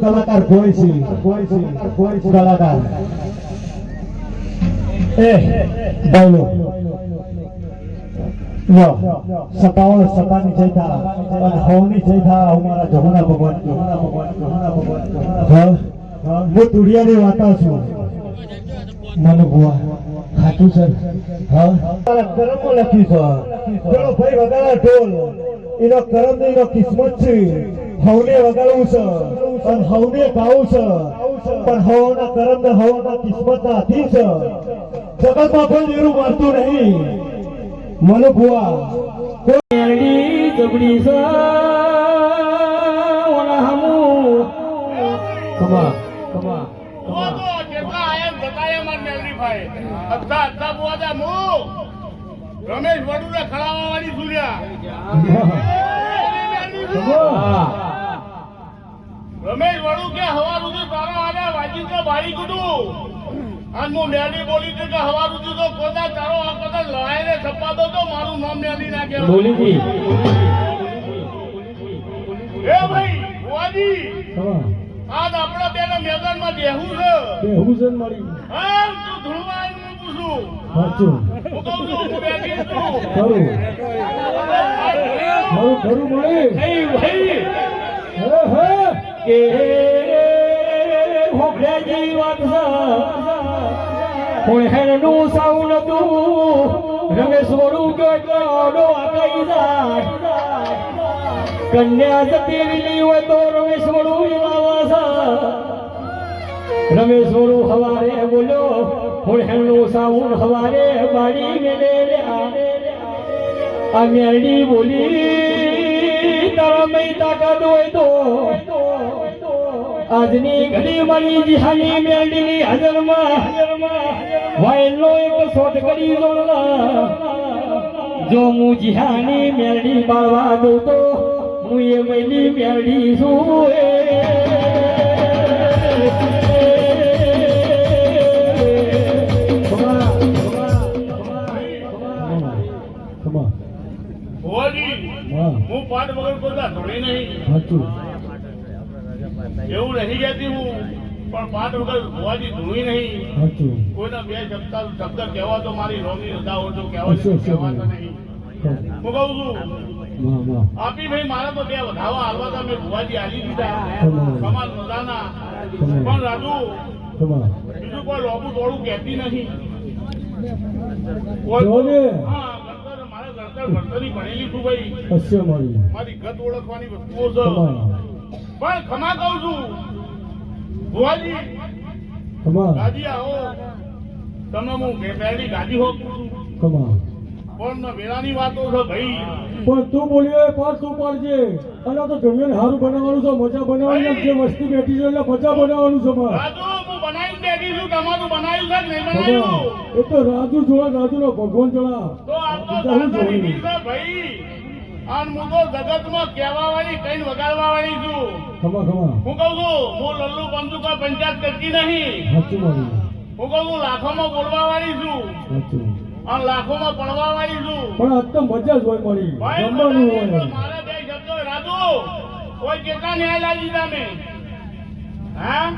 કલાકાર કોઈ છે કોઈ છે કોઈ કલાકાર એ બોલો યો સતાવન સતાની જયતા અને હોની જયતા અમારા જમુના ભગવાન જમુના ભગવાન જમુના ભગવાન હા તુડિયાની વાતા છું મને બુઆ ખાતું સર હા કરમમાં લખ્યું છે. ચલો ભાઈ વગાડા ઢોલ. એનો કરમ એનો કિસ્મત છે. હવને વગાડવું છે. અને હવને ગાવું છે પણ હવના કરમ ને હવના કિસ્મત ના અધીન છે જગતમાં કોઈ એવું મળતું નહીં મને ભુવા જબડી ઓલા હમુ કમા કમા. રમેશ વડુને ખળાવાવાળી સૂર્યા. રમેશ વડુ કે હવા સુધી તારા આને વાજી તો બારી કુટું? અને હું મેલી બોલી હતી કે હવા રૂજુ તો કોદા તારો આ કદાચ લડાઈને છપ્પા દો તો મારું નામ મેલી નાખે. બોલી દી એ ભાઈ વાજી આજ આપણા બેના મેદાનમાં બેહું છે. તે છે મારી. હા તું ધૂળવા આવીને પૂછું. સાચું. હું કહું છું હું બેઠી છું. ખરું. ખરું ખરું મળે નહીં ભાઈ હે હે. કે હોબળે જીવત કોઈ હેરનું સાઉન તું આકાઈ જાય. કન્યા જતી રીલી હોય તો રમેશ વડું લાવા રમેશ વડું હવારે બોલ્યો, હું હેરનું સાઉન હવારે બાડી બોલી, તારા મઈ તાકાત હોય તો. આજની ઘડી મારી જીહાની મેરડીની હાજરમાં વાયલો એક શોધ કરી જોડલા જો હું જીહાની મેરડી બાળવા દઉં તો હું એ મૈલી મેરડી છું હા, પાઠ વગર ધોળી નહીં. એવું નહીં કહેતી હું. પણ પાઠ વગર ભુવાજી ધોળી નહીં. કોઈના બે શબ્દ શબ્દ કહેવા તો મારી રોમની રજા હોય તો કહેવા કહેવાતો નહીં. હું કહું છું. આપી ભાઈ મારા તો બે વધાવા હાલવા હતા મેં ભુવાજી આલી દીધા. કમાલ મજાના. પણ રાજુ બીજું કોઈ લોબુ દોડું કહેતી નહીં જોને. હા મારે ગણતર ગણતરી ભણેલી છું ભાઈ. મારી. ગત ઓળખવાની વસ્તુઓ છે. પણ ખમા કહું છું. ભુવાજી ખમા. ગાદી આવો. તમે હું પહેલી ખમા. પણ વેળાની વાતો છે ભાઈ. પણ તું બોલ્યો એ તું પાડજે અને તો જમીન સારું બનાવવાનું છે મજા બનાવવાની છે વસ્તી બેઠી છે એટલે મજા બનાવવાનું છે મારે. છું છે એ તો રાજુ જોડા રાજુ નો ભગવાન જોડા તો છે ભાઈ. અને હું તો જગતમાં કહેવા વાળી કઈ વગાડવા વાળી છું. ખમા ખમા. હું કહું છું હું લલ્લુ પંચુ કોઈ પંચાયત કરતી નહીં. હું કહું છું લાખોમાં બોલવા વાળી છું અને લાખોમાં પડવા વાળી છું. પણ આજ તો મજા જ હોય મળી જમવાનું હોય. મારે બે શબ્દો રાજુ કોઈ કેટલા ન્યાય લાવી તમે હા?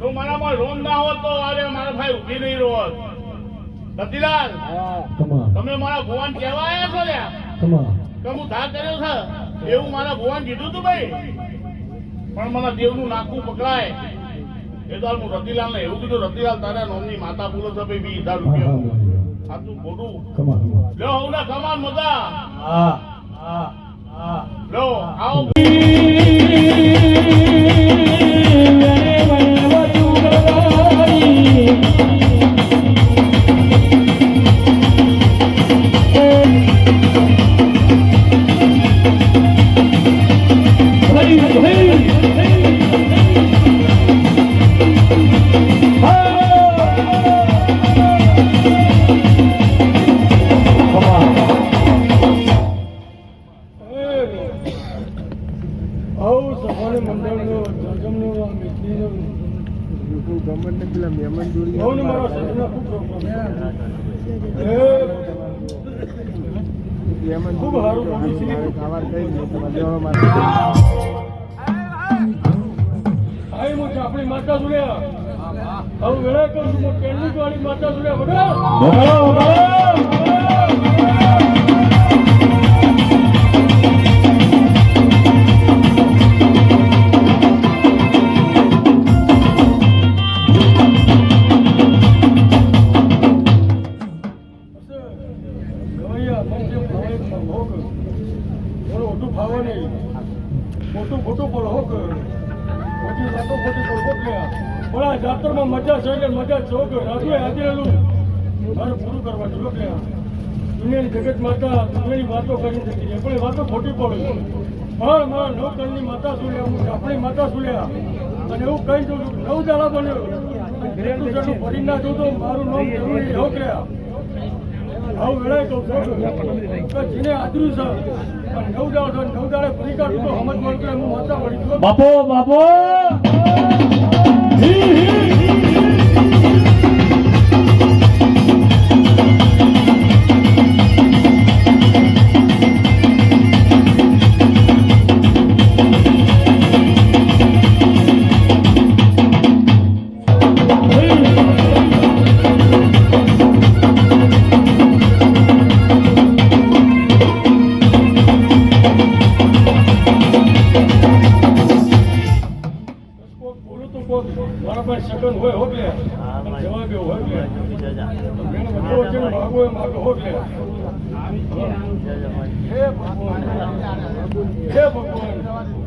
તો મારામાં રોન ના હોત તો આજે મારા ભાઈ ઊભી નહીં રોત. સતીલાલ તમે મારા ભગવાન કહેવા આવ્યા છો લ્યા? કે હું ધા કર્યો છે. એવું મારા ભગવાન કીધું તું ભાઈ. પણ મને દેવનું નાકું પકડાય. એ તો હું રતિલાલ ને એવું કીધું રતિલાલ તારા નોમની માતા બોલો છે ભાઈ બી હજાર રૂપિયા. સાચું ખોટું લ્યો હું ના કમાન મજા. હા હા હા. લ્યો આવું. આપણી માતા સુર્યા હવે વેળા કરું છું વાળી માતા સુર્યા બધા મજા છે કે મજા હોક. રાજુએ હાજરેલું મારે પૂરું કરવા જો કે દુનિયાની જગત માતા દુનિયાની વાતો કરી પણ એ વાતો ખોટી પડે. પણ મારા નવકરની માતા સુલ્યા હું આપણી માતા સુલ્યા અને એવું કહી દઉં છું નવ દાડા બન્યો ભરી ના જોતો તો મારું નામ જરૂરી હોક કર્યા કહું જેને આદર્યું છે. પણ નવ દાડો નવ દાડે ફરી કાઢું તો સમજ મળતો એમ માતા વળી બાપો બાપો!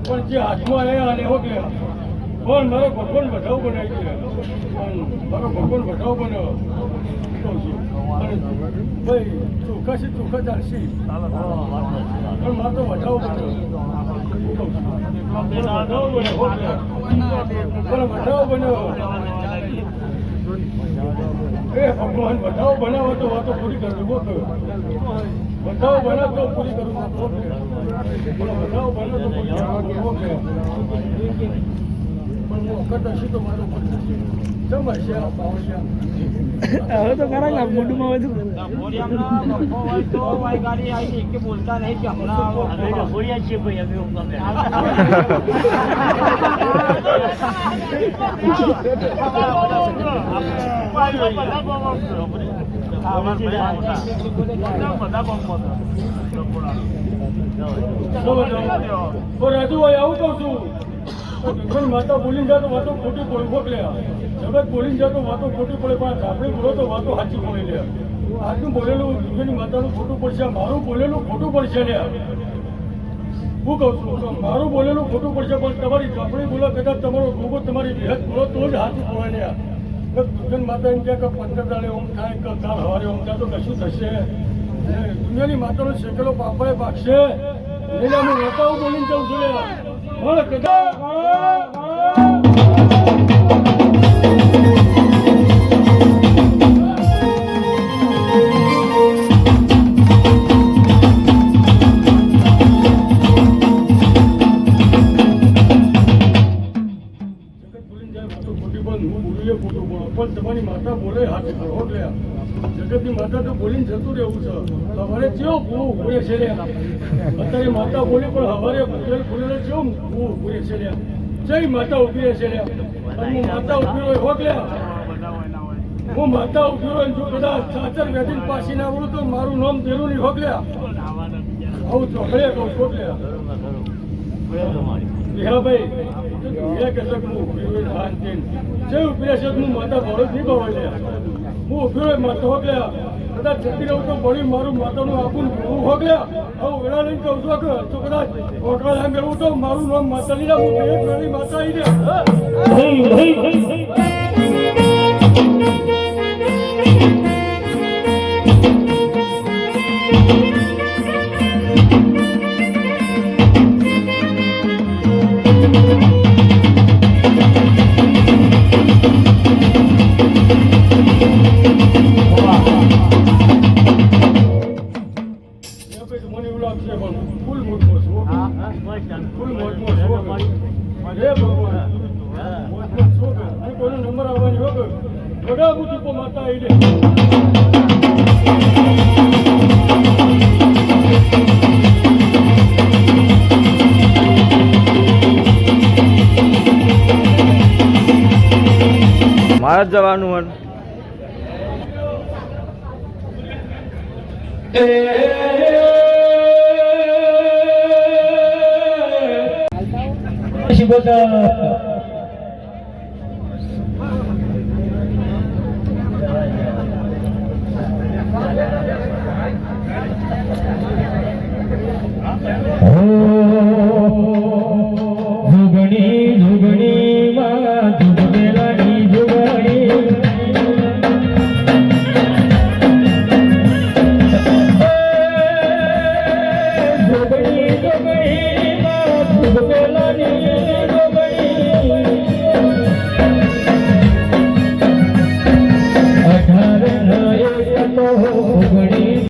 પણ જે હાથમાં રહ્યા અને હોક લે પણ મારો ભગવાન વધાવ બનાવી દે પણ મારો ભગવાન છું. અને ભાઈ ચોખ્ખા છે ચોખ્ખા ચાલશે. પણ મારે તો વધાવ બન્યો. છું. પણ બનાવો હોક લે. પણ વધાવ બનાવો એ ભગવાન, બતાવો, બનાવો તો વાતો પૂરી કરવી બહુ વધાવ બનાવ તો પૂરી કરવું બતાવો, બનાવ તો પૂરી કરવું બહુ પણ હું વખત હશે બધું. બોલતા નહીં કે હમણાં છીએ ભાઈ હવે તો ખરા ને વધુ તો રાજુભાઈ આવું કઉ છું. જગત માતા બોલીને જાય તો વાતો ખોટી પડે ભોગ મોકલે જગત બોલીને જાય તો વાતો ખોટી પડે, પણ આપણે બોલો તો વાતો સાચી બોલી લે આજનું બોલેલું દુનિયાની માતાનું ખોટું પડશે મારું બોલેલું ખોટું પડશે લે હું કહું છું, મારું બોલેલું ખોટું પડશે, પણ તમારી આપણી બોલો કદાચ તમારો ગોગો તમારી વિહત બોલો તો જ હાથું બોલે ને દુર્ગન માતા એમ કે પંદર દાડે ઓમ થાય કે કાલ હવારે ઓમ થાય, તો કશું થશે? દુનિયાની માતાનો શેકેલો પાપડે પાકશે. એટલે અમે માતાઓ બોલીને જવું લે. પણ તમારી માતા બોલે હાથ ખરો લે. જગતની માતા તો બોલીને જતું રહેવું છે. સવારે કેવો ભૂ ભૂરે છે અત્યારે માતા બોલી, પણ હવારે ભૂરેલ ભૂરેલો કેવો ભૂ ભૂરે છે જય માતા ઊભી રહેશે હું માતા ઊભી હોય હોક લે હું માતા ઊભી હોય જો કદાચ ચાચર વેદીન પાછી ના તો મારું નામ દેરું નહીં હોક લે આવું ચોકડે કહું છોક લે વિહાભાઈ એ કશક હું ઊભી રહ્યો ધાન તેન જે ઊભી રહેશે હું માતા ભરો નહીં ભવાય લે હું ઊભી રહ્યો હો ગયા કદાચ જતી રહું તો ભણી મારું માતાનું આપું હો ગયા હવે વેળા લઈને કહું છું કે તો કદાચ ઓટલા લાંગ મેળવું તો મારું નામ માતા લીધા હું? માતા આવી દે મારે જ જવાનું હોય જુગણી